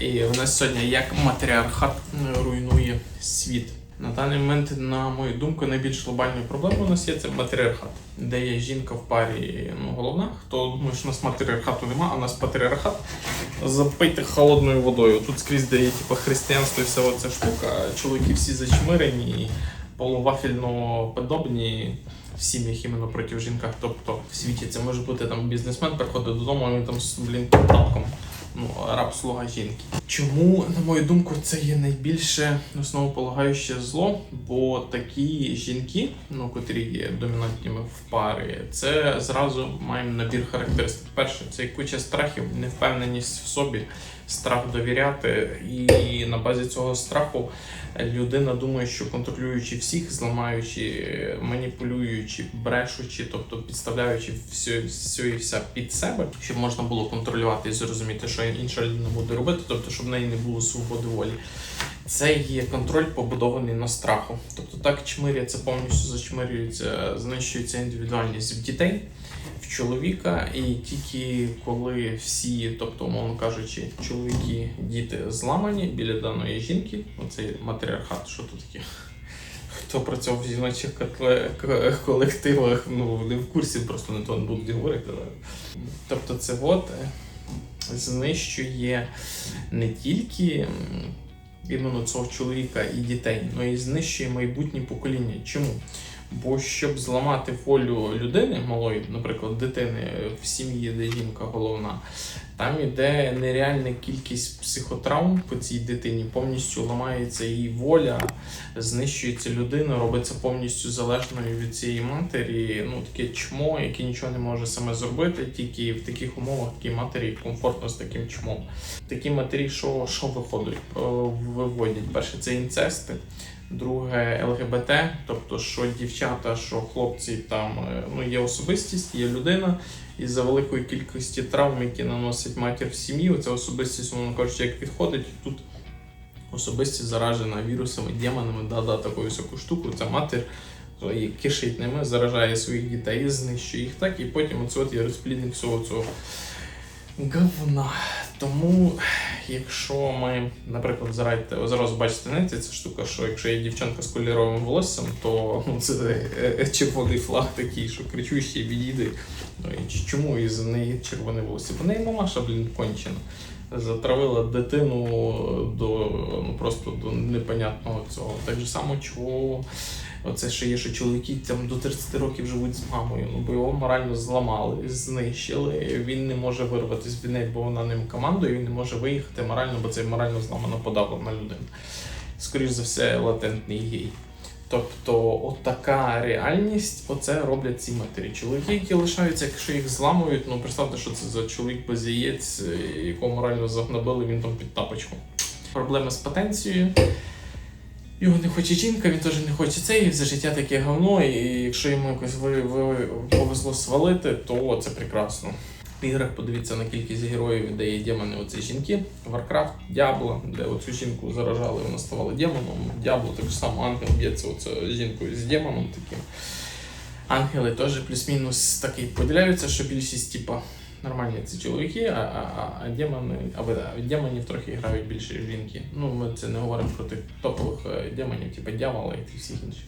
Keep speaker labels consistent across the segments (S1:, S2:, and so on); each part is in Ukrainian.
S1: І в нас сьогодні як матріархат руйнує світ. На даний момент, на мою думку, найбільш глобальною проблемою у нас є це матріархат, де є жінка в парі ну, головна. Хто думає, що у нас матріархату нема, а у нас патріархат запити холодною водою. Тут скрізь де є типу, християнство і вся оця штука. Чоловіки всі зачмирені, полувафільно подобні в сім'ях іменно проти жінка. Тобто в світі це може бути там бізнесмен, приходить додому, а він там з блін талком. Ну, раб слуга жінки. Чому, на мою думку, це є найбільше основополагаюче зло? Бо такі жінки, ну котрі є домінантними в парі, це зразу маємо набір характеристик. Перше, це куча страхів, невпевненість в собі, страх довіряти, і на базі цього страху людина думає, що контролюючи всіх, зламаючи, маніпулюючи, брешучи, тобто підставляючи все, все і вся під себе, щоб можна було контролювати і зрозуміти, що інша людина буде робити, тобто, щоб в неї не було свободи волі. Це є контроль побудований на страху. Тобто так чмиряться, повністю зачмирюється, знищується індивідуальність в дітей, чоловіка, і тільки коли всі, тобто, умовно кажучи, чоловіки, діти зламані біля даної жінки, оцей матріархат, що тут таке? Хто працював в жіночих колективах, ну не в курсі, просто не то не будуть говорити. Тобто, це от е, знищує не тільки іменно цього чоловіка і дітей, але і знищує майбутнє покоління. Чому? Бо щоб зламати волю людини малої, наприклад, дитини в сім'ї, де жінка головна, там іде нереальна кількість психотравм по цій дитині, повністю ламається її воля, знищується людина, робиться повністю залежною від цієї матері. Ну таке чмо, яке нічого не може саме зробити, тільки в таких умовах такій матері комфортно з таким чмом. Такі матері, що, що виходять, Е, виводять. Перше, це інцести. Друге ЛГБТ, тобто що дівчата, що хлопці там е, ну є особистість, є людина, і за великої кількості травм, які наносить матір в сім'ї, ця особистість, воно кажучи, як підходить, тут особистість заражена вірусами, демонами, да-да, такою всяку штуку. Ця матір кишить ними, заражає своїх дітей, знищує їх так, і потім оце от є розплідник всього цього говна. Тому, якщо ми, наприклад, зараз, зараз бачите, знаєте, ця штука, що якщо є дівчинка з кольоровим волоссям, то ну, це е, е, червоний флаг такий, що кричущий відійди. Ну, і чому із неї червоне волосся? Бо неї мамаша, блін, кончена. Затравила дитину до ну просто до непонятного цього. Так же само, чого оце ще є, що чоловіки там до 30 років живуть з мамою, ну бо його морально зламали, знищили. Він не може вирватися від неї, бо вона ним командує, він не може виїхати морально, бо це морально зламана подавлена людина. Скоріш за все, латентний гей. Тобто, от така реальність, оце роблять ці матері. Чоловіки, які лишаються, якщо їх зламують, ну представте, що це за чоловік без яєць, е, якого морально загнобили, він там під тапочком. Проблеми з потенцією. Його не хоче жінка, він теж не хоче це, і за життя таке говно, і якщо йому якось ви, ви, повезло свалити, то це прекрасно. В іграх подивіться на кількість героїв, де є демони, оці жінки. Warcraft, Діабло, де оцю жінку заражали, вона ставала демоном. Діабло так само ангел б'ється оце жінкою з демоном таким. Ангели теж плюс-мінус такі поділяються, що більшість, типа, нормальні це чоловіки, а, а, а, а демони, да, демонів трохи грають більше жінки. Ну, ми це не говоримо про тих топових е, демонів, типа дьявола і тих всіх інших.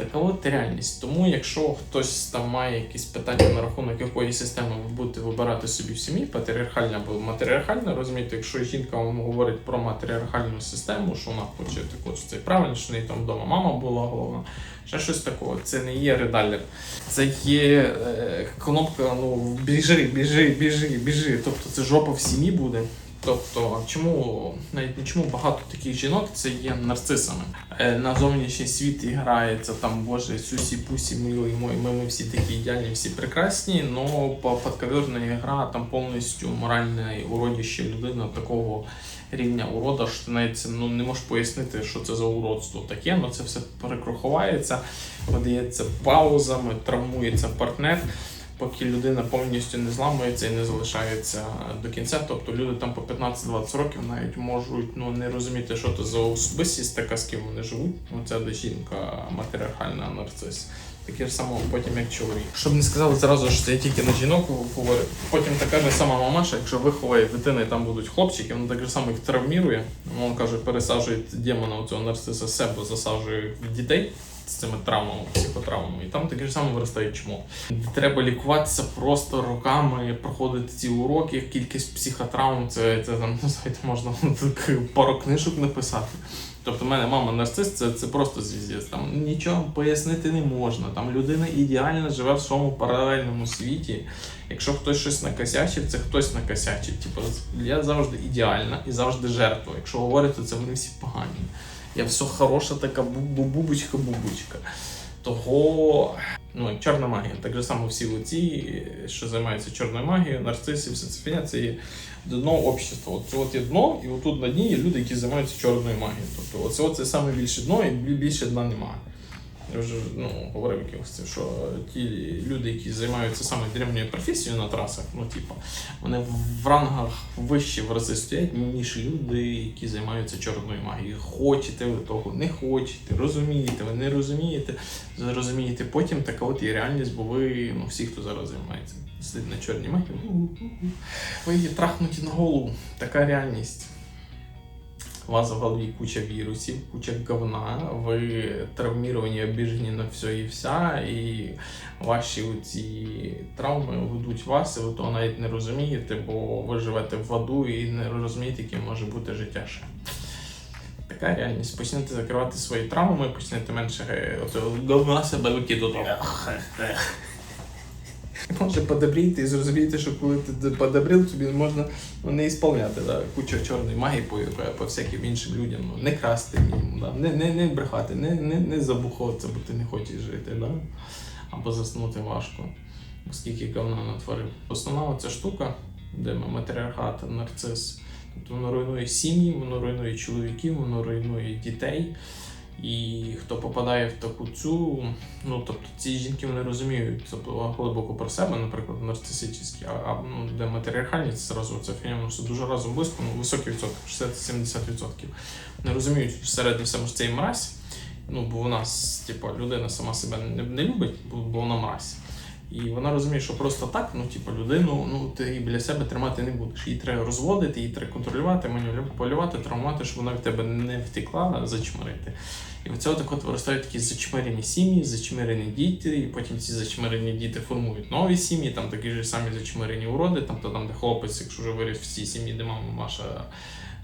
S1: Така от реальність. Тому, якщо хтось там має якісь питання на рахунок якої системи ви будете вибирати собі в сім'ї, патріархальна або матріархальна, розумієте, якщо жінка вам говорить про матріархальну систему, що вона хоче також це правильно, що неї там вдома мама була головна, ще щось такого. Це не є редалер. Це є е, кнопка, ну біжи, біжи, біжи, біжи. Тобто це жопа в сім'ї буде. Тобто, чому навіть не чому багато таких жінок це є нарцисами. Е, На зовнішній світ грається там, боже, сюсі, пусі, милий мой, ми, ми всі такі ідеальні, всі прекрасні, але подковерна гра там повністю моральне уродіще людина такого рівня урода, що навіть ну, не можеш пояснити, що це за уродство таке, але це все перекруховується, видається паузами, травмується партнер. Поки людина повністю не зламується і не залишається до кінця. Тобто люди там по 15-20 років навіть можуть ну, не розуміти, що це за особистість така, з ким вони живуть. Оця де жінка матріархальна нарцис. Таке ж саме потім як чоловік. Щоб не сказали зразу, що це я тільки на жінок говорю. Потім така ж сама мамаша, якщо виховує дитини, там будуть хлопчики, вона так же само їх травмірує. Вона каже, пересаджує демона у цього нарциса себе, засаджує в дітей з цими травмами, психотравмами, і там таке ж саме виростає чмо. Треба лікуватися просто роками, проходити ці уроки, кількість психотравм, це, це там, не знаєте, можна так пару книжок написати. Тобто, в мене мама нарцис, це, це просто звіздець. Там нічого пояснити не можна. Там людина ідеально живе в своєму паралельному світі. Якщо хтось щось накосячив, це хтось накосячив. Типу, я завжди ідеальна і завжди жертва. Якщо говорити, це вони всі погані. Я все хороша така бубочка-бубочка. Того ну, чорна магія. Так же само всі оці, що займаються чорною магією, нарциси, все це фіня, це є дно общества. От от є дно, і отут на дні є люди, які займаються чорною магією. Тобто оце, оце саме більше дно і більше дна немає. Я вже ну, говорив якихось, що ті люди, які займаються саме древньою професією на трасах, ну типу, вони в рангах вище в рази стоять, ніж люди, які займаються чорною магією. Хочете ви того, не хочете, розумієте, ви не розумієте, зрозумієте потім така от є реальність, бо ви, ну всі, хто зараз займається, сидить на чорній магії, ви є трахнуті на голову. Така реальність. У вас в голові куча вірусів, куча говна, ви травміровані, обіжені на все і вся, і ваші ці травми ведуть вас, і ви того навіть не розумієте, бо ви живете в аду і не розумієте, яким може бути життя ще. Така реальність. Почнете закривати свої травми, почнете менше е, говна себе викидати. Може подобріти і зрозуміти, що коли ти подобрів, тобі можна ну, не ісполняти да? кучу чорної магії по, по, всяким іншим людям. Ну, не красти, да? не не, не брехати, не не, не забухатися, бо ти не хочеш жити. Да? Або заснути важко, оскільки говна натворив. Основна ця штука, де ми матріархат, нарцис, тобто воно руйнує сім'ї, воно руйнує чоловіків, воно руйнує дітей. І хто попадає в таку цю, ну тобто ці жінки вони розуміють тобто, глибоко про себе, наприклад, нарцисичні, а, а ну, де матеріархальність зразу це все дуже разом близько, ну високий відсоток, 60-70%. Не розуміють всередині себе ж це і мразь. Ну, бо вона типу, людина сама себе не, не любить, бо, бо вона мразь. І вона розуміє, що просто так, ну, типу, людину ну, ти біля себе тримати не будеш. Її треба розводити, її треба контролювати, маніпулювати, травмувати, щоб вона від тебе не втекла, зачмирити. І від цього так от виростають такі зачмирені сім'ї, зачмирені діти, і потім ці зачмирені діти формують нові сім'ї, там такі ж самі зачмирені уроди, там, то там, де хлопець, якщо вже виріс в цій сім'ї, де мама ваша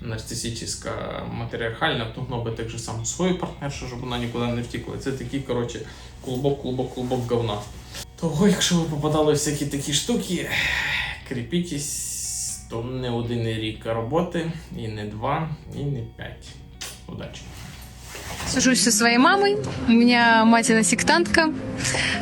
S1: нарцисична, матріархальна, то гнобить так же само свою партнершу, щоб вона нікуди не втікла. Це такий, коротше, клубок, клубок, клубок говна. Того, якщо ви попадали всякі такі штуки, кріпітесь, то не один рік роботи, і не два, і не п'ять. Удачі!
S2: Сужусь со своей мамой. У меня мать она сектантка.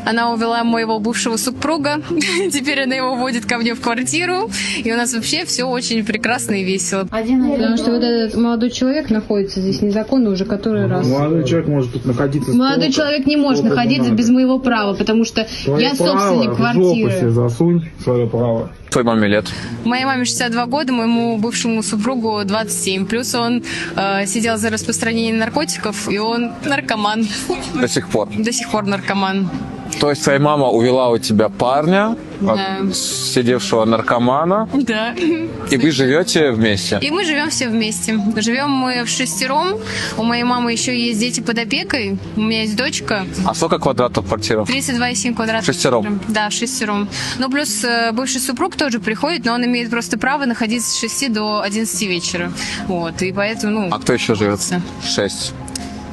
S2: Она увела моего бывшего супруга. Теперь она его водит ко мне в квартиру. И у нас вообще все очень прекрасно и весело. Потому что вот этот молодой человек находится здесь незаконно уже который раз.
S3: Молодой человек может тут находиться
S2: Молодой
S3: сколько-
S2: человек не может находиться без моего права, потому что
S3: Твое
S2: я собственник
S3: в жопу себе
S2: квартиры.
S3: засунь свое право.
S4: Твоей маме лет?
S2: Моей маме 62 года, моему бывшему супругу 27. Плюс он э, сидел за распространение наркотиков, и он наркоман.
S4: До сих пор.
S2: До сих пор наркоман.
S4: То есть твоя мама увела у тебя парня,
S2: Да.
S4: сидевшего наркомана,
S2: Да.
S4: и вы живете вместе.
S2: И мы живем все вместе. Живем мы в шестером. У моей мамы еще есть дети под опекой. У меня есть дочка.
S4: А сколько квадратов квартира?
S2: 32,7 квадратных.
S4: Шестером?
S2: Да, шестером. Ну, плюс э, бывший супруг тоже приходит, но он имеет просто право находиться с 6 до 11 вечера. Вот, и поэтому, ну,
S4: А кто еще живет? Шесть.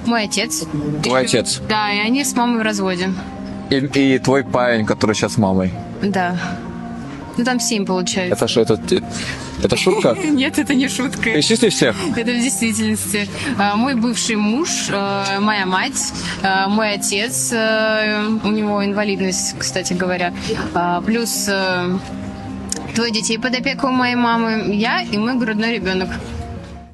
S2: мой отец.
S4: Твой отец.
S2: Да, и они с мамой в разводе.
S4: И, и твой парень, который сейчас с мамой.
S2: Да. Ну, там 7 получается.
S4: Это что, это, это шутка?
S2: Нет, это не шутка.
S4: Перечисли всех.
S2: Это в действительности. А, Мой бывший муж, э, моя мать, э, мой отец, у него инвалидность, кстати говоря, А, плюс двое детей под опекой у моей мамы, я и мой грудной ребенок.